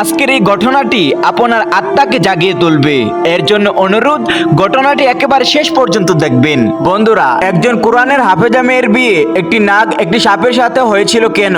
আজকের এই ঘটনাটি আপনার আত্মাকে জাগিয়ে তুলবে। এর জন্য অনুরোধ, ঘটনাটি একেবারে শেষ পর্যন্ত দেখবেন। বন্ধুরা, একজন কোরআনের হাফেজা মেয়ের বিয়ে একটি নাগ, একটি সাপের সাথে হয়েছিল কেন?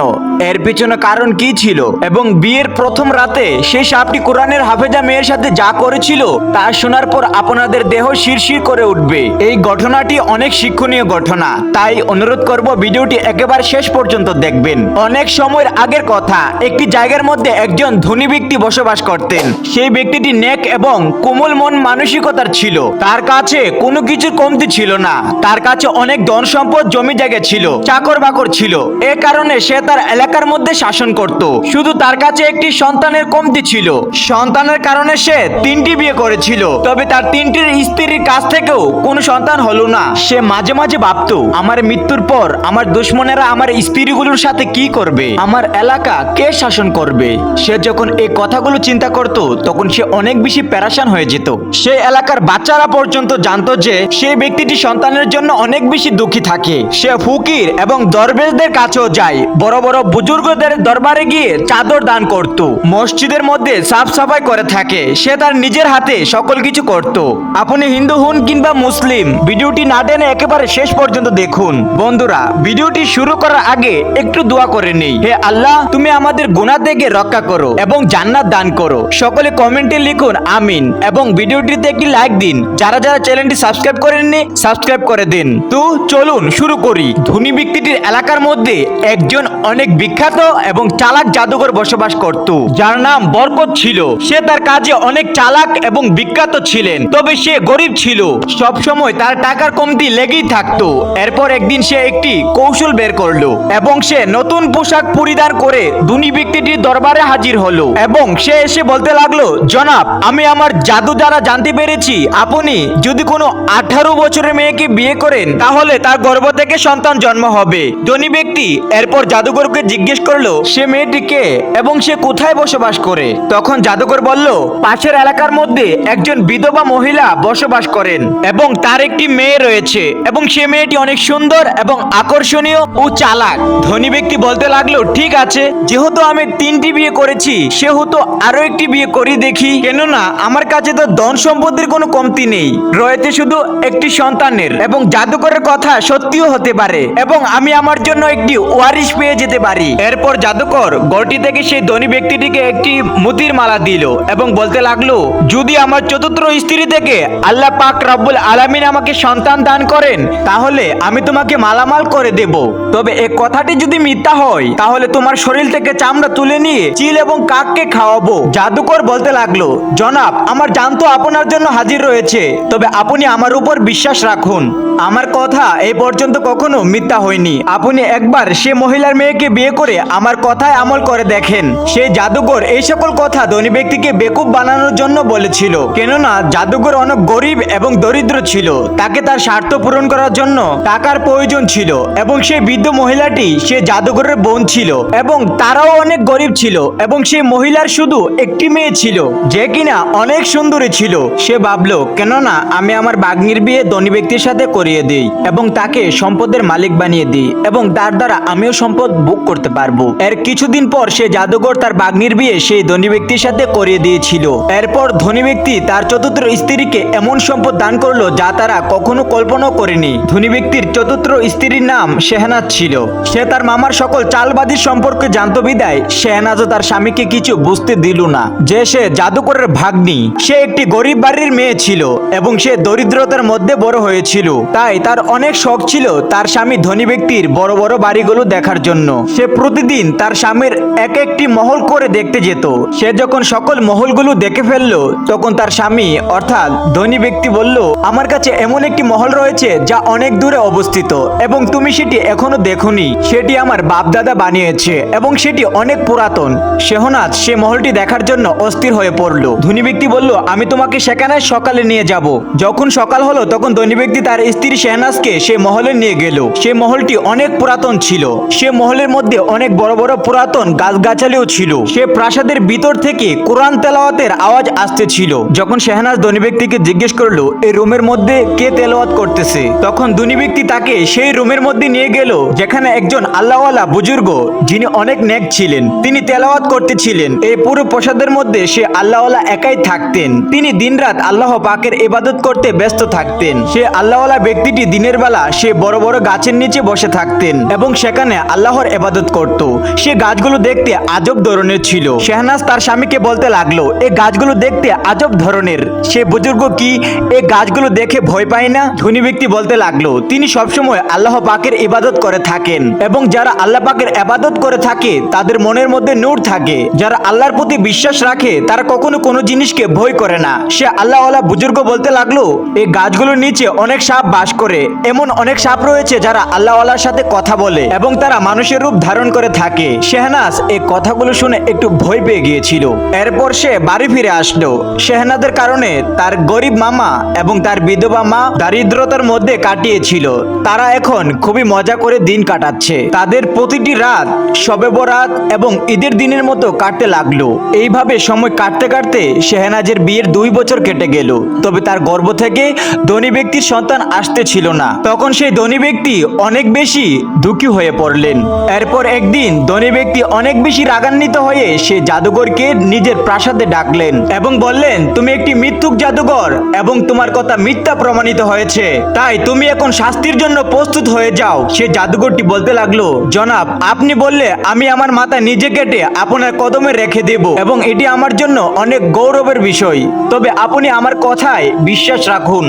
এর পিছনে কারণ কি ছিল? এবং বিয়ের প্রথম রাতে সেই সাপটি কোরআনের হাফেজা মেয়ের সাথে যা করেছিল, তা শোনার পর আপনাদের দেহ শিরশির করে উঠবে। এই ঘটনাটি অনেক শিক্ষণীয় ঘটনা। তাই অনুরোধ করব, ভিডিওটি একেবারে শেষ পর্যন্ত দেখবেন। অনেক সময়ের আগের কথা, একটি জায়গার মধ্যে একজন ধনী ব্যক্তি বসবাস করতেন। সেই ব্যক্তিটি নেক এবং কোমল মন মানসিকতার ছিল। তার কাছে কোনো কিছুর কমতি ছিল না। তার কাছে অনেক ধন সম্পদ জমি জায়গা ছিল চাকর বাকর ছিল। এ কারণে সে তার এলাকার মধ্যে শাসন করত। শুধু তার কাছে একটি সন্তানের কমতি ছিল। সন্তানের কারণে সে তিনটি বিয়ে করেছিল। তবে তার তিনটির স্ত্রীর কাছ থেকেও কোনো সন্তান হলো না। সে মাঝে মাঝে ভাবতো, আমার মৃত্যুর পর আমার দুশ্মনেরা আমার স্ত্রীগুলোর সাথে কি করবে? আমার এলাকা কে শাসন করবে? সে যখন এই কথাগুলো চিন্তা করত, তখন সে অনেক বেশি প্যারাশান হয়ে যেত। সে এলাকার বাচ্চারা পর্যন্ত জানতো যে, সেই ব্যক্তিটি সন্তানের জন্য অনেক বেশি দুঃখী থাকে। সে ফকির এবং দরবেশদের কাছেও যায়। বড় বড় বুজুর্গদের দরবারে গিয়ে চাদর দান করত। মসজিদের মধ্যে সাফ সাফাই করে থাকে। সে তার নিজের হাতে সকল কিছু করত। আপনি হিন্দু হন কিংবা মুসলিম, ভিডিওটি না টেনে একেবারে শেষ পর্যন্ত দেখুন। বন্ধুরা, ভিডিওটি শুরু করার আগে একটু দোয়া করে নেই। হে আল্লাহ, তুমি আমাদের গুনাহ থেকে রক্ষা করো এবং জান্নাত দান করো। সকলে কমেন্টে লিখুন, আমিন। এবং ভিডিওটিতে একটি লাইক দিন। যারা যারা চ্যানেলটি সাবস্ক্রাইব করেননি, সাবস্ক্রাইব করে দিন। তো চলুন শুরু করি। ধনী ব্যক্তিটির এলাকার মধ্যে একজন অনেক বিখ্যাত এবং চালাক জাদুঘর বসবাস করত। যার নাম বরকত ছিল। সে তার কাজে অনেক চালাক এবং বিখ্যাত ছিলেন। তবে সে গরিব ছিল। সব সময় তার টাকার কমতি লেগেই থাকতো। এরপর একদিন সে একটি কৌশল বের করল এবং সে নতুন পোশাক পরিধান করে ধনী ব্যক্তিটির দরবারে হাজির হলো। এবং সে এসে বলতে লাগল, জনাব, আমি আমার জাদু দ্বারা জানতে পেরেছি। আপনি যদি কোনো আঠারো বছরের মেয়েকে বিয়ে করেন, তাহলে তার গর্ভ থেকে সন্তান জন্ম হবে। ধনী ব্যক্তি এরপর জাদুঘরকে জিজ্ঞেস করল, সে মেয়েটিকে এবং সে কোথায় বসবাস করে? তখন জাদুঘর বলল, পাশের এলাকার মধ্যে একজন বিধবা মহিলা বসবাস করেন এবং তার একটি মেয়ে রয়েছে এবং সে মেয়েটি অনেক সুন্দর এবং আকর্ষণীয় ও চালাক। ধনী ব্যক্তি বলতে লাগল, ঠিক আছে, যেহেতু আমি তিনটি বিয়ে করেছি সেহেতু আরও একটি বিয়ে করি দেখি। কেননা, আমার কাছে তো ধন সম্পদের কোনো কমতি নেই। রয়েছে শুধু একটি সন্তানের এবং জাদুকরের কথা সত্যিও হতে পারে এবং আমি আমার জন্য একটি ওয়ারিশ পেয়ে যেতে পারি। এরপর জাদুকর গড়টি থেকে সেই ধনী ব্যক্তিটিকে একটি মুতির মালা দিল এবং বলতে লাগল, যদি আমার চতুর্থ স্ত্রী থেকে আল্লাহ পাক রাব্বুল আলামিন আমাকে সন্তান দান করেন, তাহলে আমি তোমাকে মালামাল করে দেব। তবে এই কথাটি যদি মিথ্যা হয়, তাহলে তোমার শরীর থেকে চামড়া তুলে নিয়ে, চিল এবং কাককে খাওয়াবো। জাদুকর বলতে লাগল, জনাব, আমার জান তো আপনার জন্য হাজির রয়েছে, তবে আপনি আমার উপর বিশ্বাস রাখুন। আমার কথা এই পর্যন্ত কখনো মিথ্যা হয়নি। আপনি একবার সে মহিলার মেয়েকে বিয়ে করে আমার কথায় আমল করে দেখেন। সেই জাদুঘর এই সকল কথা ধনী ব্যক্তিকে বেকুব বানানোর জন্য বলেছিল। কেননা জাদুঘর অনেক গরিব এবং দরিদ্র ছিল। তাকে তার স্বার্থ পূরণ করার জন্য টাকার প্রয়োজন ছিল এবং সেই বৃদ্ধ মহিলাটি সে জাদুঘরের বোন ছিল এবং তারাও অনেক গরিব ছিল এবং সেই মহিলার শুধু একটি মেয়ে ছিল, যে কিনা অনেক সুন্দরী ছিল। সে ভাবলো, কেননা আমি আমার বাগ্নির বিয়ে ধনী ব্যক্তির সাথে করিয়ে দিই এবং তাকে সম্পদের মালিক বানিয়ে দিই এবং তার দ্বারা আমিও সম্পদ বুক করতে পারব। এর কিছুদিন পর সে জাদুঘর তার বাগ্নির বিয়ে সেই ধনী ব্যক্তির সাথে করিয়ে দিয়েছিল। এরপর ধনী ব্যক্তি তার চতুর্থ স্ত্রীকে এমন সম্পদ দান করল যা তারা কখনো কল্পনাও করেনি। ধনী ব্যক্তির চতুর্থ স্ত্রীর নাম শেহনাজ ছিল। সে তার মামার সকল চালবাজির সম্পর্কে জানতো বিদায়। শেহনাজও তার স্বামীকে কিছু বুঝতে দিল না। যে সে জাদুকরের ভাগ্নি, সে একটি গরিব বাড়ির মেয়ে ছিল এবং সে দরিদ্রতার মধ্যে বড় হয়েছিল। তাই তার অনেক শখ ছিল তার স্বামী ধনী ব্যক্তির বড় বড় বাড়িগুলো দেখার জন্য। সে প্রতিদিন তার স্বামীর এক একটি মহল করে দেখতে যেত। সে যখন সকল মহলগুলো দেখে ফেলল, তখন তার স্বামী অর্থাৎ ধনী ব্যক্তি বলল, আমার কাছে এমন একটি মহল রয়েছে যা অনেক দূরে অবস্থিত এবং তুমি সেটি এখনও দেখোনি। সেটি আমার বাপ দাদা বানিয়েছে এবং সেটি অনেক পুরাতন। শেহনাজ সে মহলটি দেখার জন্য অস্থির হয়ে পড়ল। ধনী ব্যক্তি বলল, আমি তোমাকে সেখানে সকালে নিয়ে যাব। যখন সকাল হলো, তখন ধনী ব্যক্তি তার স্ত্রী শেহনাজকে সে মহলে নিয়ে গেল। সে মহলটি অনেক পুরাতন ছিল। সে মহলের মধ্যে অনেক বড় বড় পুরাতন গাছগাছালিও ছিল। সে প্রাসাদের ভিতর থেকে কোরআন তেলাওয়াতের আওয়াজ আসতেছিল যখন শেহনাজ ধনী ব্যক্তিকে জিজ্ঞেস করল, এই রুমের মধ্যে কে তেলাওয়াত করতেছে? তখন ধনী ব্যক্তি তাকে সেই রুমের মধ্যে নিয়ে গেল, যেখানে একজন আল্লাহওয়ালা বুজুর্গ, যিনি অনেক নেক ছিলেন। তিনি তেলাওয়াত করতেছিলেন এই পুরো প্রসাদের মধ্যে সে আল্লাহওয়ালা একাই থাকতেন। তিনি দিনরাত আল্লাহ পাকের ইবাদত করতে ব্যস্ত থাকতেন। সে আল্লাহওয়ালা ব্যক্তিটি দিনের বেলা সে বড় বড় গাছের নিচে বসে থাকতেন এবং সেখানে আল্লাহর ইবাদত করত। সে গাছগুলো দেখতে আজব ধরনের ছিল। শেহনাজ তার স্বামীকে বলতে লাগল এই গাছগুলো দেখতে আজব ধরনের। সে বুজুর্গ কি? এই গাছগুলো দেখে ভয় পায় না? ধনী ব্যক্তি বলতে লাগল, তিনি সবসময় আল্লাহ পাকের ইবাদত করে থাকেন এবং যারা আল্লাহ পাকের ইবাদত করে থাকে, তাদের মনের মধ্যে নূর থাকে। যারা আল্লাহর প্রতি বিশ্বাস রাখে, তারা কখনো কোনো জিনিসকে ভয় করে না। সে আল্লাহ বুজুর্গ বলতে লাগল এই গাছগুলোর নিচে অনেক সাপ বাস করে। এমন অনেক সাপ রয়েছে যারা আল্লাহওয়ালার সাথে কথা বলে এবং তারা মানুষের রূপ ধারণ করে থাকে। শেহনাজ এই কথাগুলো শুনে একটু ভয় পেয়ে গিয়েছিল। এরপর সে বাড়ি ফিরে আসলো। শেহনাদের কারণে তার গরিব মামা এবং তার বিধবা মা দারিদ্রতার মধ্যে কাটিয়েছিল। তারা এখন খুবই মজা করে দিন কাটাচ্ছে। তাদের প্রতিটি রাত সবে বরাত এবং ঈদের দিনের মতো কাটতে লাগল। এইভাবে সময় কাটতে কাটতে শেহনাজের বিয়ের দুই বছর কেটে গেল। তবে তার গর্ভ থেকে ধনী ব্যক্তির সন্তান আসতে ছিল না। তখন সেই ধনী ব্যক্তি অনেক বেশি দুঃখী হয়ে পড়লেন। এরপর একদিন ধনী ব্যক্তি অনেক বেশি রাগান্বিত হয়ে সে জাদুঘরকে নিজের প্রাসাদে ডাকলেন এবং বললেন, তুমি একটি মিথ্যুক জাদুঘর এবং তোমার কথা মিথ্যা প্রমাণিত হয়েছে। তাই তুমি এখন শাস্তির জন্য প্রস্তুত হয়ে যাও। সে জাদুঘরটি বলতে লাগল, জনাব, আপনি বললে আমি আমার মাথা নিজে কেটে আপনার কদমে রেখে দেব এবং এটি আমার জন্য অনেক গৌরবের বিষয়। তবে আপনি আমার কথায় বিশ্বাস রাখুন।